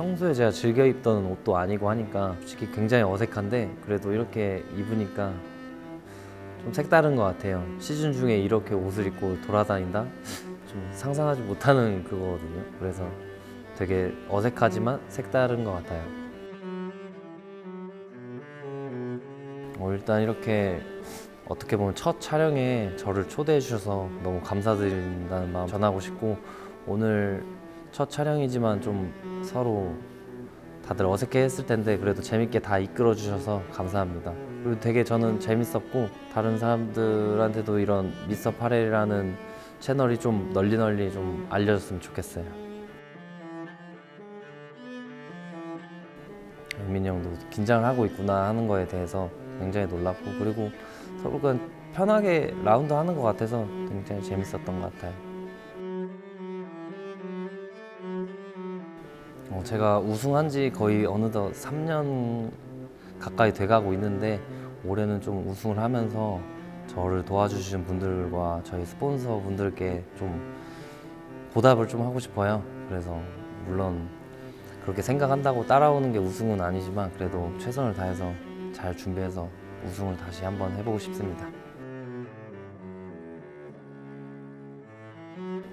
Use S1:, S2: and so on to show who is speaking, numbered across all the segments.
S1: 평소에 제가 즐겨 입던 옷도 아니고 하니까 솔직히 굉장히 어색한데 그래도 이렇게 입으니까 좀 색다른 것 같아요. 시즌 중에 이렇게 옷을 입고 돌아다닌다? 좀 상상하지 못하는 그거거든요. 그래서 되게 어색하지만 색다른 것 같아요. 어, 일단 이렇게 어떻게 보면 첫 촬영에 저를 초대해 주셔서 너무 감사드린다는 마음 전하고 싶고 오늘 첫 촬영이지만 좀 서로 다들 어색해 했을 텐데 그래도 재밌게 다 이끌어 주셔서 감사합니다. 그리고 되게 저는 재밌었고 다른 사람들한테도 이런 미스터 파렐이라는 채널이 좀 널리 널리 좀 알려졌으면 좋겠어요. 영민이 형도 긴장을 하고 있구나 하는 거에 대해서 굉장히 놀랐고 그리고 서로 편하게 라운드 하는 것 같아서 굉장히 재밌었던 것 같아요. 어, 제가 우승한 지 거의 어느덧 3년 가까이 돼가고 있는데 올해는 좀 우승을 하면서 저를 도와주시는 분들과 저희 스폰서 분들께 좀 보답을 좀 하고 싶어요. 그래서 물론 그렇게 생각한다고 따라오는 게 우승은 아니지만 그래도 최선을 다해서 잘 준비해서 우승을 다시 한번 해보고 싶습니다.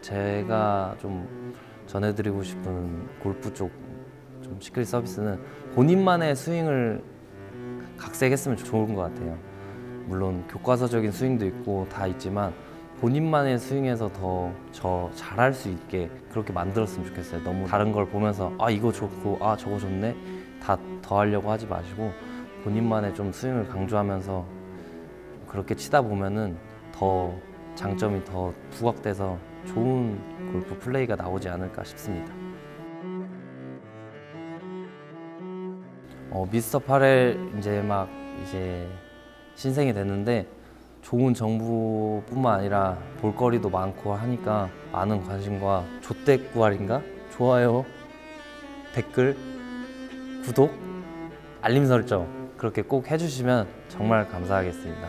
S1: 제가 좀 전해드리고 싶은 골프 쪽 좀 시크릿 서비스는 본인만의 스윙을 각색했으면 좋은 것 같아요. 물론 교과서적인 스윙도 있고 다 있지만 본인만의 스윙에서 더 저 잘할 수 있게 그렇게 만들었으면 좋겠어요. 너무 다른 걸 보면서 아 이거 좋고 아 저거 좋네 다 더 하려고 하지 마시고 본인만의 좀 스윙을 강조하면서 그렇게 치다 보면은 더 장점이 더 부각돼서 좋은 골프 플레이가 나오지 않을까 싶습니다. 어, 미스터 파렐 이제 막 이제 신생이 됐는데 좋은 정보뿐만 아니라 볼거리도 많고 하니까 많은 관심과 조댓구알인가 좋아요 댓글 구독 알림 설정 그렇게 꼭 해주시면 정말 감사하겠습니다.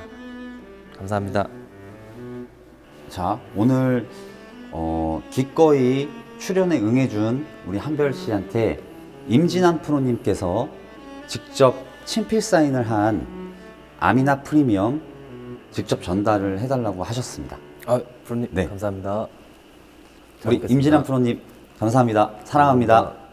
S1: 감사합니다.
S2: 자, 오늘 어, 기꺼이 출연에 응해준 우리 한별 씨한테 임진환 프로님께서 직접 친필 사인을 한 아미나 프리미엄 직접 전달을 해달라고 하셨습니다.
S1: 아, 프로님
S2: 네.
S1: 감사합니다. 잘
S2: 우리
S1: 먹겠습니다.
S2: 임진환 프로님 감사합니다. 사랑합니다.
S1: 감사합니다.